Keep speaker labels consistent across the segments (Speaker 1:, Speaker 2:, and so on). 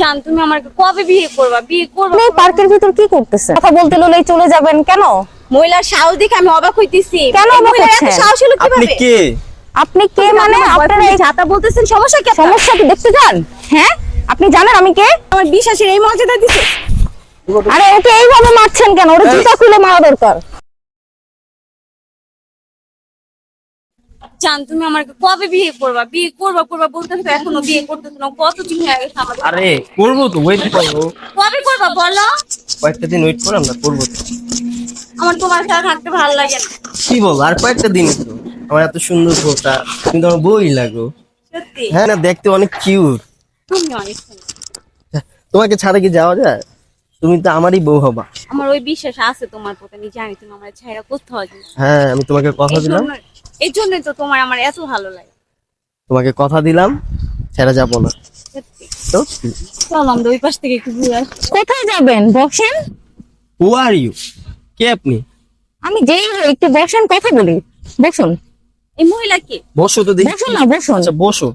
Speaker 1: জান তুমি আমার কবে বিয়ে করবা? বিয়ে করবা
Speaker 2: আপনি পার্কের ভিতর কি করতেছেন কথা বলতে ললেই চলে যাবেন কেন?
Speaker 1: মহিলার সাহস দেখে আমি অবাক হইতেছি।
Speaker 2: কেন অবাক
Speaker 1: মহিলার এত
Speaker 2: হচ্ছেন?
Speaker 1: সাহস হলো
Speaker 3: আপনি কে?
Speaker 2: আপনি কে মানে? আপনারা এই
Speaker 1: ছাতা বলতেছেন সমস্যা কি
Speaker 2: সমস্যা কি? দেখতে চান হ্যাঁ? আপনি জানেন আমি কে?
Speaker 1: আমার বিশ্বাসের এই মর্যাদা দিছে।
Speaker 2: আরে ওকে এইভাবে মারছেন কেন? ওর জুতা খুলে মারা দরকার।
Speaker 1: জান তুমি আমার কবে বিয়ে করবা? বিয়ে করবা করবা বলতেছো তো এখনও বিয়ে করতেছো না। কত দিন হয়ে গেছে আমাদের
Speaker 3: আরে করব তো ওয়েট করব।
Speaker 1: কবে করবা বলো?
Speaker 3: কয়েকটা দিন ওয়েট করে আমরা করব তো।
Speaker 1: আমার তোমার সাথে থাকতে ভালো লাগে না।
Speaker 3: কি বল আর কয়েকটা দিন তো। আমার এত সুন্দর বউটা কিন্তু আমার বই লাগো।
Speaker 1: সত্যি?
Speaker 3: হ্যাঁ না দেখতে অনেক কিউট
Speaker 1: তুমি অনেক
Speaker 3: তোমাকে ছাড়া কি যাওয়া যায়? তুমি তো আমারই বউ হবা।
Speaker 1: আমার ওই বিশ্বাস আছে তোমার প্রতি আমি জানি তুমি আমার ছাইরা কোথাও যাবে
Speaker 3: হ্যাঁ আমি তোমাকে কথা দিলাম।
Speaker 1: এই জন্যই তো তোমার আমার এত ভালো লাগে।
Speaker 3: তোমাকে কথা দিলাম ছেড়ে যাব না। তো?
Speaker 1: চলো আমরা ওই পাশ থেকে একটু ঘুরে
Speaker 2: কোথায় যাবেন? বসেন।
Speaker 3: হু আর ইউ কে আপনি?
Speaker 2: আমি যেই হই, একটু বসেন কথা বলি। বসুন।
Speaker 1: এই মহিলা কে?
Speaker 3: বসো তো দেখি।
Speaker 2: বসুন না বসুন।
Speaker 3: আচ্ছা বসো।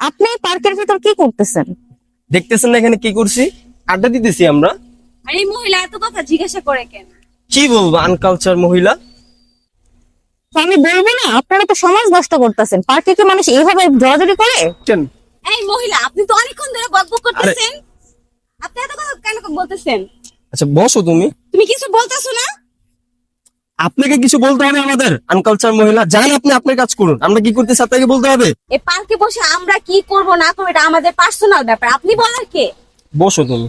Speaker 2: আপনি পার্কের ভিতর কি করতেছেন?
Speaker 3: দেখতেছেন না এখানে কি করছি? আড্ডা দিতেছি আমরা।
Speaker 1: আর এই মহিলা এত কথা জিজ্ঞাসা করে কেন?
Speaker 3: কি বলব আনকালচার মহিলা।
Speaker 2: আমি বলব না আপনারা তো সমাজ নষ্ট করতেছেন। পার্কে কি মানুষ এইভাবে জড়াজড়ি করে?
Speaker 3: কেন?
Speaker 1: এই মহিলা আপনি তো অনেকক্ষণ ধরে বকবক করতেছেন। আপনি এত কথা কেন বলতেছেন?
Speaker 3: আচ্ছা বসো তুমি।
Speaker 1: তুমি কিছু বলতেছো না?
Speaker 3: আপনাকে কিছু বলতে হবে আমাদের আনকালচার মহিলা। যান আপনি আপনার কাজ করুন। আমরা কি করতেছি আপনাকে বলতে হবে?
Speaker 1: এই পার্কে বসে আমরা কি করব না করব এটা আমাদের পার্সোনাল ব্যাপার। আপনি বলার কে?
Speaker 3: বসো তুমি।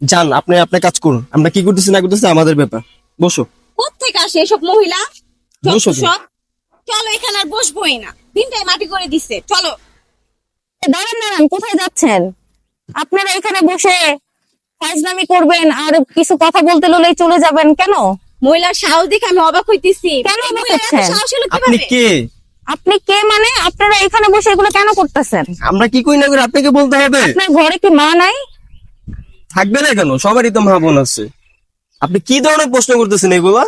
Speaker 3: যান আপনি আপনার কাজ করুন। আমরা কি করতেছি না করতেছি আমাদের ব্যাপার। বসো।
Speaker 1: কোথেকে আসে এসব মহিলা?
Speaker 3: বসো।
Speaker 1: সব। চলো এখানে আর বসবোই না। দিনটাই মাটি করে দিছে চলো।
Speaker 2: দাঁড়ান দাঁড়ান কোথায় যাচ্ছেন? আপনারা এখানে বসে ফাজলামি করবেন আর কিছু কথা বলতে ললেই চলে যাবেন কেন?
Speaker 1: মহিলার সাহস দেখে আমি অবাক হইতেছি।
Speaker 2: কেন অবাক হচ্ছেন?
Speaker 3: আপনি কে?
Speaker 2: আপনি কে মানে? আপনারা এখানে বসে এগুলো কেন করতেছেন?
Speaker 3: আমরা কি কই না করি? আপনাকে বলতে হবে।
Speaker 2: আপনার ঘরে কি মা নাই?
Speaker 3: থাকবে না কেন? সবারই তো মা বোন আছে। আপনি কি ধরনের প্রশ্ন করতেছেন এগুলা?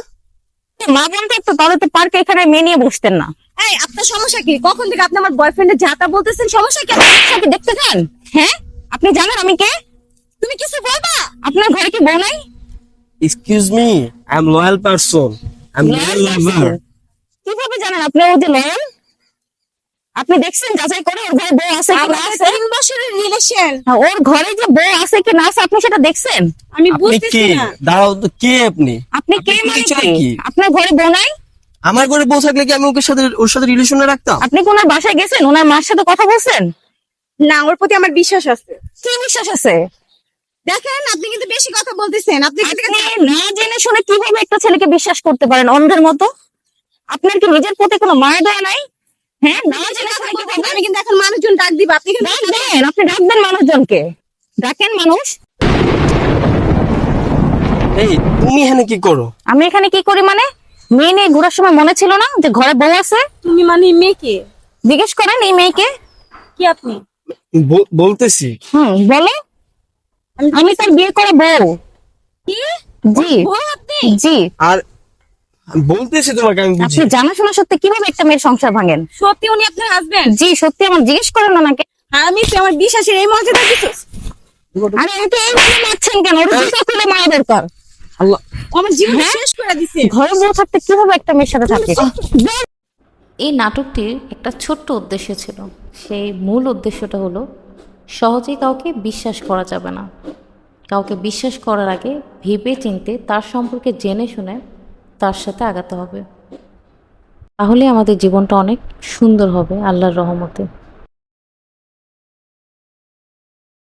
Speaker 2: মা বোন থাকতো তাহলে তো পার্কে এখানে মেয়ে নিয়ে বসতেন না।
Speaker 1: এই আপনার সমস্যা কি? কখন থেকে আপনি আমার বয়ফ্রেন্ডের যাতা বলতেছেন সমস্যা কি?
Speaker 2: কি দেখতে চান হ্যাঁ? আপনি জানেন আমি কে?
Speaker 1: তুমি কিছু বলবা?
Speaker 2: আপনার ঘরে কি বউ নাই?
Speaker 3: Excuse me I am loyal person I am loyal lover
Speaker 2: কীভাবে জানেন আপনি? ও যে লয়াল আপনি দেখছেন যাচাই করে ওর ঘরে বউ আছে কি না আছে?
Speaker 1: তিন বছরের রিলেশন
Speaker 2: হ্যাঁ, ওর ঘরে যে বউ আছে কি না আছে আপনি সেটা দেখছেন?
Speaker 1: আমি বুঝতেছি না।
Speaker 3: দাঁড়াও তো কে আপনি?
Speaker 2: আপনি কে মানে কি? আপনার ঘরে বউ নাই?
Speaker 3: আমার ঘরে বউ থাকলে কি আমি ওকে সাথে ওর সাথে রিলেশনে রাখতাম?
Speaker 2: আপনি কি ওনার বাসায় গেছেন? ওনার মার সাথে কথা বলছেন?
Speaker 1: না ওর প্রতি আমার বিশ্বাস আছে।
Speaker 2: কি বিশ্বাস আছে?
Speaker 1: দেখেন আপনি কিন্তু বেশি কথা বলতেছেন। আপনি
Speaker 2: না জেনে শুনে কীভাবে একটা ছেলেকে বিশ্বাস করতে পারেন অন্ধের মতো? আপনার কি নিজের প্রতি কোনো মায়া দয়া নাই? হ্যাঁ না জেনে
Speaker 1: আমি কিন্তু এখন মানুষজন ডাক দিব আপনি কিন্তু
Speaker 2: ডাকবেন আপনি ডাকবেন মানুষজনকে। ডাকেন মানুষ।
Speaker 3: এই তুমি এখানে কি করো?
Speaker 2: আমি এখানে কি করি মানে? মেয়ে নিয়ে ঘোরার সময় মনে ছিল না যে ঘরে বউ আছে?
Speaker 1: তুমি মানে মেয়েকে?
Speaker 2: জিজ্ঞেস করেন এই মেয়েকে।
Speaker 1: কি আপনি?
Speaker 3: বলতেছি।
Speaker 2: হুম বলে আমি তার বিয়ে করে বউ।
Speaker 1: কি?
Speaker 2: জি। জি।
Speaker 3: আর বলতেছি তোমাকে আমি বুঝি
Speaker 2: আপনি জানাশোনা সত্যি কীভাবে একটা মেয়ের সংসার ভাঙেন?
Speaker 1: সত্যি উনি আপনার হাজবেন্ড
Speaker 2: জি সত্যি আমার জিজ্ঞেস করেন ওনাকে
Speaker 1: আর আমি তো আমার বিশ্বাসের এই মর্যাদা দিচ্ছ
Speaker 2: আরে ওকে এইভাবে মারছেন কেন? ওর জুতা খুলে মারা দরকার
Speaker 3: আল্লাহ।
Speaker 1: আমার জীবন
Speaker 2: হ্যাঁ?
Speaker 1: শেষ করে দিছে।
Speaker 2: ঘরে বউ থাকতে কীভাবে একটা মেয়ের সাথে থাকে?
Speaker 4: এই নাটকটির একটা ছোট্ট উদ্দেশ্য ছিল। সেই মূল উদ্দেশ্যটা হলো সহজেই কাউকে বিশ্বাস করা যাবে না। কাউকে বিশ্বাস করার আগে ভেবে চিনতে তার সম্পর্কে জেনে শুনে তার সাথে আগাতে হবে। তাহলে আমাদের জীবনটা অনেক সুন্দর হবে আল্লাহর রহমতে।